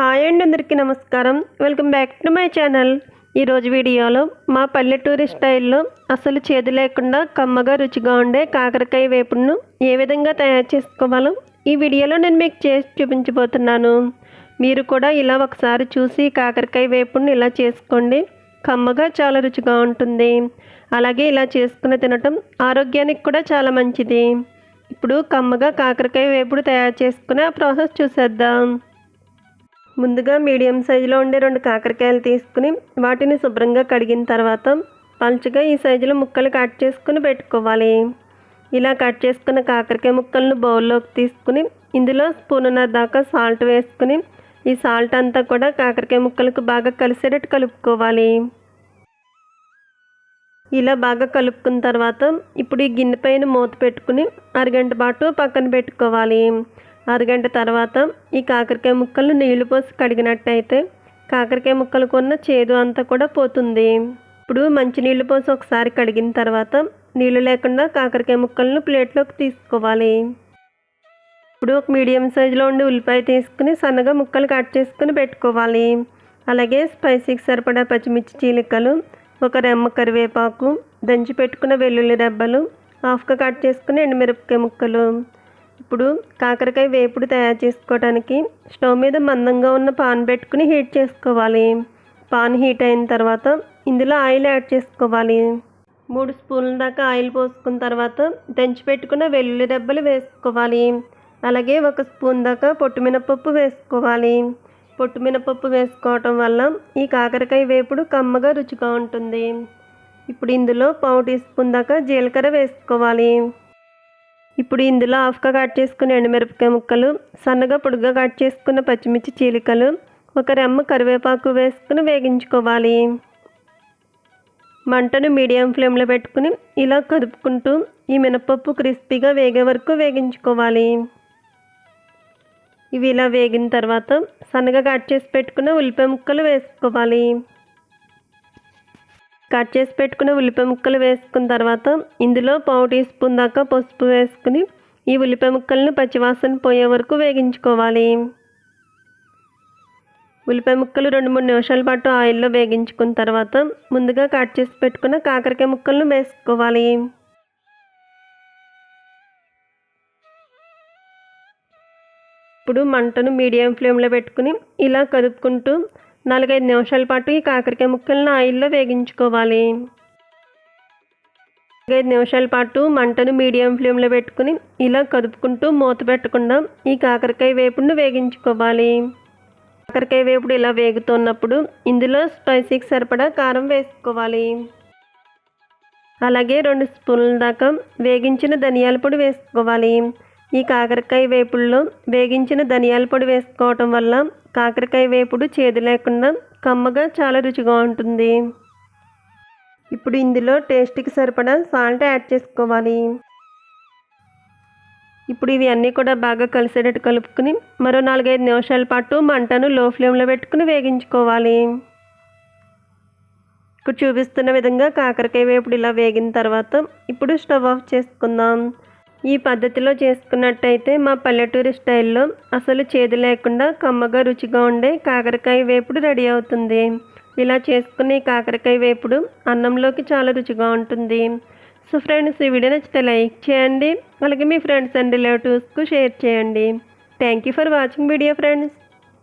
Hi అండి అందరికీ నమస్కారం. Welcome back to my channel ఈరోజు వీడియోలో మా పల్లెటూరి స్టైల్లో అసలు చేదు లేకుండా కమ్మగా రుచిగా ఉండే కాకరకాయ వేపుడును ఏ విధంగా తయారు చేసుకోవాలో ఈ వీడియోలో నేను మీకు చేసి చూపించబోతున్నాను. మీరు కూడా ఇలా ఒకసారి చూసి కాకరకాయ వేపుడును ఇలా చేసుకోండి. కమ్మగా చాలా రుచిగా ఉంటుంది. అలాగే ఇలా చేసుకుని తినటం ఆరోగ్యానికి కూడా చాలా మంచిది. ఇప్పుడు కమ్మగా కాకరకాయ వేపుడు తయారు చేసుకునే ఆ ప్రాసెస్ చూసేద్దాం. ముందుగా మీడియం సైజులో ఉండే రెండు కాకరకాయలు తీసుకుని వాటిని శుభ్రంగా కడిగిన తర్వాత పలుచగా ఈ సైజులో ముక్కలు కట్ చేసుకుని పెట్టుకోవాలి. ఇలా కట్ చేసుకున్న కాకరకాయ ముక్కలను బౌల్లోకి తీసుకుని ఇందులో స్పూనున్నర దాకా సాల్ట్ వేసుకుని ఈ సాల్ట్ అంతా కూడా కాకరకాయ ముక్కలకు బాగా కలిసేటట్టు కలుపుకోవాలి. ఇలా బాగా కలుపుకున్న తర్వాత ఇప్పుడు ఈ గిన్నె పైన మూత పెట్టుకుని అరగంట పాటు పక్కన పెట్టుకోవాలి. అరగంట తర్వాత ఈ కాకరకాయ ముక్కలు నీళ్ళు పోసి కడిగినట్టయితే కాకరకాయ ముక్కలకు ఉన్న చేదు అంతా కూడా పోతుంది. ఇప్పుడు మంచి నీళ్ళు పోసి ఒకసారి కడిగిన తర్వాత నీళ్ళు లేకుండా కాకరకాయ ముక్కలను ప్లేట్లోకి తీసుకోవాలి. ఇప్పుడు ఒక మీడియం సైజులో ఉండి ఉల్లిపాయ తీసుకుని సన్నగా ముక్కలు కట్ చేసుకుని పెట్టుకోవాలి. అలాగే స్పైసీకి సరిపడా పచ్చిమిర్చి చీలికలు ఒక రెమ్మ కరివేపాకు దంచి పెట్టుకున్న వెల్లుల్లి రెబ్బలు హాఫ్గా కట్ చేసుకుని ఎండుమిరపకాయ ముక్కలు ఇప్పుడు కాకరకాయ వేపుడు తయారు చేసుకోవడానికి స్టవ్ మీద మందంగా ఉన్న పాన్ పెట్టుకుని హీట్ చేసుకోవాలి. పాన్ హీట్ అయిన తర్వాత ఇందులో ఆయిల్ యాడ్ చేసుకోవాలి. మూడు స్పూన్ల దాకా ఆయిల్ పోసుకున్న తర్వాత దంచి పెట్టుకున్న వెల్లుల్లి దెబ్బలు వేసుకోవాలి. అలాగే ఒక స్పూన్ దాకా పొట్టు మినపప్పు వేసుకోవాలి. పొట్టు మినపప్పు వేసుకోవటం వల్ల ఈ కాకరకాయ వేపుడు కమ్మగా రుచిగా ఉంటుంది. ఇప్పుడు ఇందులో పావు టీ స్పూన్ దాకా జీలకర్ర వేసుకోవాలి. ఇప్పుడు ఇందులో హాఫ్గా కట్ చేసుకున్న ఎండుమిరపకాయ ముక్కలు సన్నగా పొడుగ్గా కట్ చేసుకున్న పచ్చిమిర్చి చీలికలు ఒక రెమ్మ కరివేపాకు వేసుకుని వేగించుకోవాలి. మంటను మీడియం ఫ్లేమ్లో పెట్టుకుని ఇలా కదుపుకుంటూ ఈ మినపప్పు క్రిస్పీగా వేగే వరకు వేగించుకోవాలి. ఇవి ఇలా వేగిన తర్వాత సన్నగా కట్ చేసి పెట్టుకున్న ఉల్లిపాయ ముక్కలు వేసుకోవాలి. కట్ చేసి పెట్టుకున్న ఉల్లిపాయ ముక్కలు వేసుకున్న తర్వాత ఇందులో పావు టీ స్పూన్ దాకా పసుపు వేసుకుని ఈ ఉల్లిపాయ ముక్కలను పచ్చివాసన పోయే వరకు వేగించుకోవాలి. ఉల్లిపాయ ముక్కలు రెండు మూడు నిమిషాల పాటు ఆయిల్లో వేగించుకున్న తర్వాత ముందుగా కట్ చేసి పెట్టుకున్న కాకరకాయ ముక్కలను వేసుకోవాలి. ఇప్పుడు మంటను మీడియం ఫ్లేమ్లో పెట్టుకుని ఇలా కదుపుకుంటూ నాలుగైదు నిమిషాల పాటు ఈ కాకరకాయ ముక్కలను ఆయిల్లో వేగించుకోవాలి. నాలుగైదు నిమిషాల పాటు మంటను మీడియం ఫ్లేమ్లో పెట్టుకుని ఇలా కదుపుకుంటూ మూత పెట్టకుండా ఈ కాకరకాయ వేపుడును వేగించుకోవాలి. కాకరకాయ వేపుడు ఇలా వేగుతున్నప్పుడు ఇందులో స్పైసీకి సరిపడా కారం వేసుకోవాలి. అలాగే రెండు స్పూన్ల దాకా వేగించిన ధనియాల పొడి వేసుకోవాలి. ఈ కాకరకాయ వేపుల్లో వేగించిన ధనియాల పొడి వేసుకోవటం వల్ల కాకరకాయ వేపుడు చేదు లేకుండా కమ్మగా చాలా రుచిగా ఉంటుంది. ఇప్పుడు ఇందులో టేస్ట్కి సరిపడా సాల్ట్ యాడ్ చేసుకోవాలి. ఇప్పుడు ఇవి అన్నీ కూడా బాగా కలిసేటట్టు కలుపుకుని మరో నాలుగైదు నిమిషాల పాటు మంటను లో ఫ్లేమ్లో పెట్టుకుని వేగించుకోవాలి. ఇక్కడ చూపిస్తున్న విధంగా కాకరకాయ వేపుడు ఇలా వేగిన తర్వాత ఇప్పుడు స్టవ్ ఆఫ్ చేసుకుందాం. ఈ పద్ధతిలో చేసుకున్నట్టయితే మా పల్లెటూరి స్టైల్లో అసలు చేదు లేకుండా కమ్మగా రుచిగా ఉండే కాకరకాయ వేపుడు రెడీ అవుతుంది. ఇలా చేసుకునే కాకరకాయ వేపుడు అన్నంలోకి చాలా రుచిగా ఉంటుంది. సో ఫ్రెండ్స్ ఈ వీడియో నచ్చితే లైక్ చేయండి. అలాగే మీ ఫ్రెండ్స్ అండ్ రిలేటివ్స్కు షేర్ చేయండి. Thank you for watching video friends.